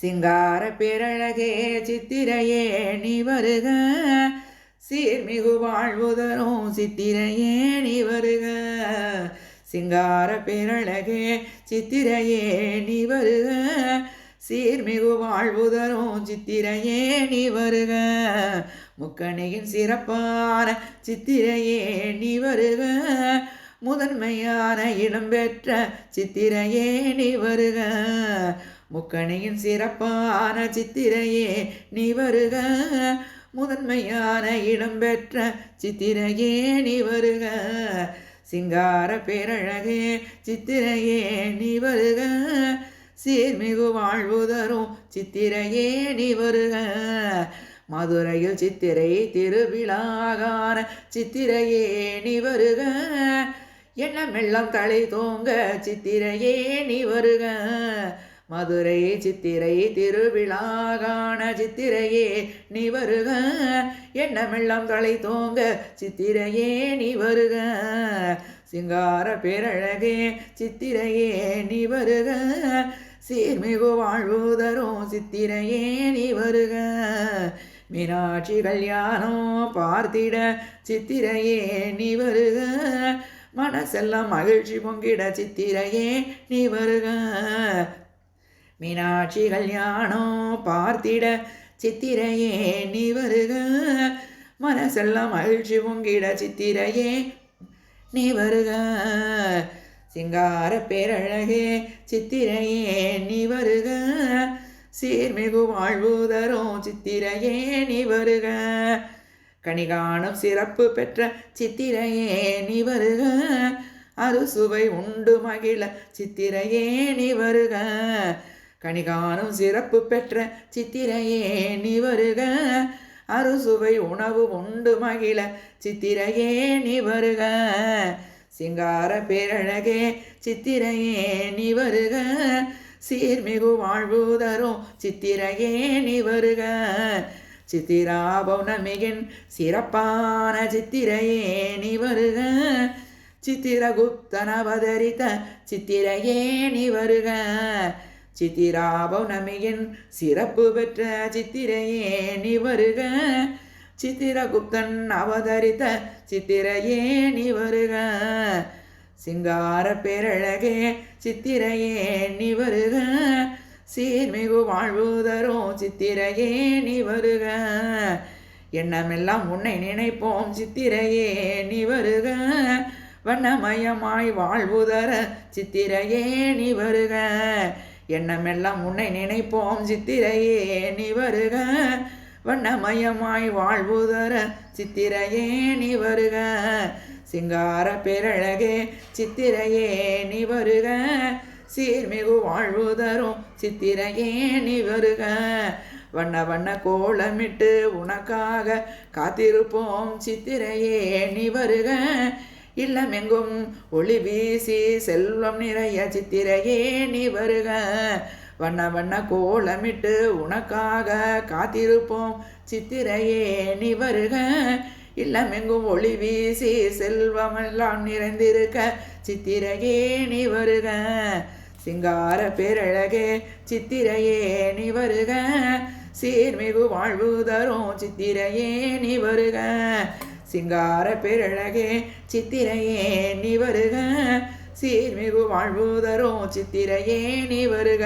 சிங்கார பேரழகே சித்திரையே நீ வருக. சீர்மிகு வாழ்வுதரும் சித்திரையே நீ வருக. சிங்கார பேரழகே சித்திரையே நீ வருக. சீர்மிகு வாழ்வுதரும் சித்திரையே நீ வருக. முக்கணியின் சிறப்பான சித்திரையே நீ வருக. முதன்மையான இடம் பெற்ற சித்திரையே நீ வருக. முக்கணியின் சிறப்பான சித்திரையே நீ வருக. முதன்மையான இடம் பெற்ற சித்திரையே நீ வருக. சிங்கார பேரழகே சித்திரையே நீ வருக. சீர்மிகு வாழ்வு தரும் சித்திரையே நீ வருக. மதுரையில் சித்திரை திருவிழாகான சித்திரையே நீ வருக. எண்ணமெல்லாம் தலை தோங்க சித்திரையே நீ வருக. மதுரை சித்திரை திருவிழாகான சித்திரையே நீ வருக. எண்ணமெல்லாம் தலை தோங்க சித்திரையே நீ வருக. சிங்கார பேரழகே சித்திரையே நீ வருக. சீர்மிகு வாழ்வுதரும் சித்திரையே நீ வருக. மீனாட்சி கல்யாணம் பார்த்திட சித்திரையே நீ வருக. மனசெல்லாம் மகிழ்ச்சி பொங்கிட சித்திரையே நீ வருக. மீனாட்சி கல்யாணம் பார்த்திட சித்திரையே நீ வருக. மனசெல்லாம் மகிழ்ச்சி பொங்கிட சித்திரையே நீ வருக. சிங்கார பேரழகே சித்திரையே நீ வருக. சீர்மிகு வாழ்வு தரும் சித்திரையே நீ வருக. கணிகாணும் சிறப்பு பெற்ற சித்திரையே நீ வருக. அறுசுவை உண்டு மகிழ சித்திரையே நீ வருக. கணிகாணும் சிறப்பு பெற்ற சித்திரையே நீ வருக. அறுசுவை உணவு உண்டு மகிழ. சித்திரையே நீ வருக. சிங்கார பேரழகே சித்திரையே நீ வருக. சீர்மிகு வாழ்வு தரும் சித்திரையே நீ வருக. சித்திரா பௌர்ணமியின் சிறப்பான சித்திரையே நீ வருக. சித்திரகுப்தன் அவதரித்த சித்திரையே நீ வருக. சித்திராபௌர்ணமியின் சிறப்பு பெற்ற சித்திரையே நீ வருக. சித்திரகுப்தன் அவதரித்த சித்திரையே நீ வருக. சிங்கார பேரழகே சித்திரையே நீ வருக. சீர்மிகு வாழ்வு தரும் சித்திரையே நீ வருக. எண்ணமெல்லாம் உன்னை நினைப்போம் சித்திரையே நீ வருக. வண்ணமயமாய் வாழ்வு தர சித்திரையே நீ வருக. எண்ணமெல்லாம் உன்னை நினைப்போம் சித்திரையே நீ வருக. வண்ணமயமாய் வாழ்வுதர சித்திரையே நீ வருக. சிங்கார பேரழகே சித்திரையே நீ வருக. சீர்மிகு வாழ்வு தரும் சித்திரையே நீ வருக. வண்ண வண்ண கோலமிட்டு உனக்காக காத்திருப்போம் சித்திரையே நீ வருக. இல்லமெங்கும் ஒளி வீசி செல்வம் நிறைய சித்திரையே நீ வருக. வண்ண வண்ண கோலமிட்டு உனக்காக காத்திருப்போம். சித்திரையே நீ வருக. இல்லமெங்கும் ஒளி வீசி செல்வமெல்லாம் நிறைந்திருக்க. சித்திரையே நீ வருக. சிங்கார பேரழகே சித்திரையே நீ வருக. சீர்மிகு வாழ்வு தரும் சித்திரையே நீ வருக. சிங்கார பேரழகே சித்திரையே நீ வருக. சீர்மிகு வாழ்வு சித்திரையே நீ வருக.